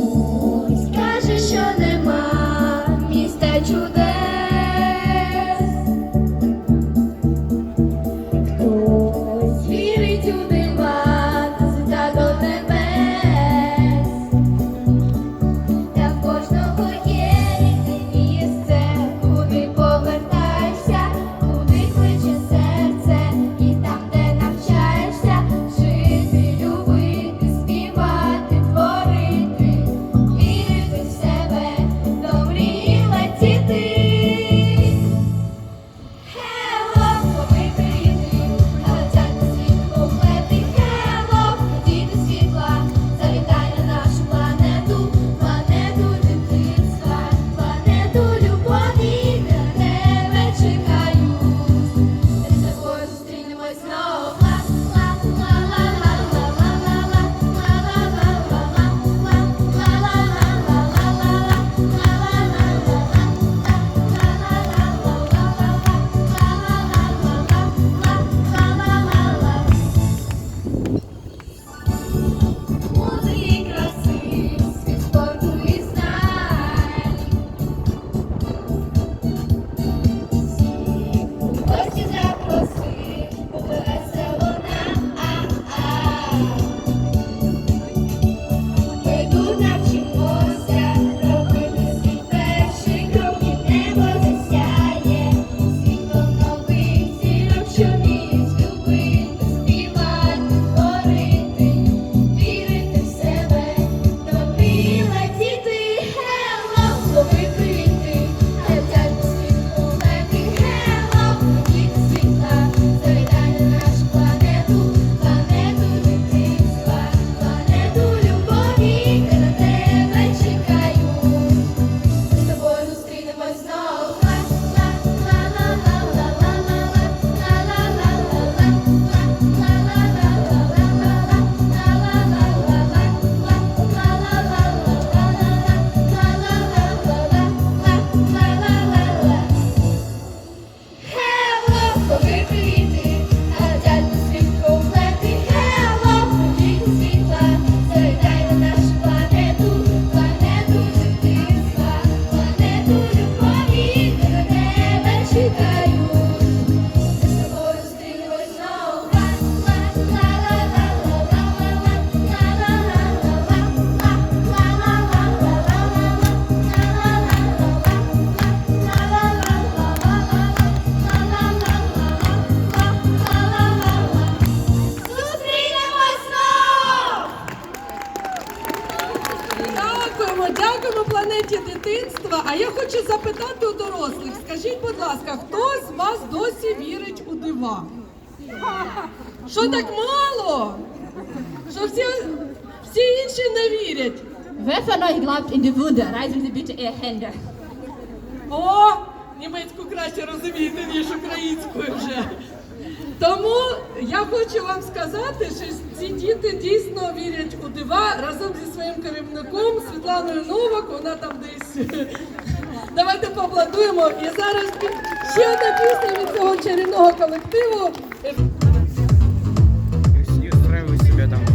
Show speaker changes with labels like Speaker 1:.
Speaker 1: tudo. я
Speaker 2: хочу запитати у дорослих. Скажіть, будь ласка, хто з вас досі вірить у дива? Що так мало? Що всі всі інші не вірять?
Speaker 3: Wer von euch glaubt in die Wunder? Reichen Sie bitte Ihre Hände.
Speaker 2: О, німецьку краще розумієте, ніж українською вже. Тому я хочу вам сказати, що ці діти дійсно вірять у дива разом зі своїм керівником Світланою Новак. Вона там десь Давайте поаплодуємо. І зараз ще одна пісня від цього чарівного колективу.
Speaker 1: Всі себе
Speaker 2: там.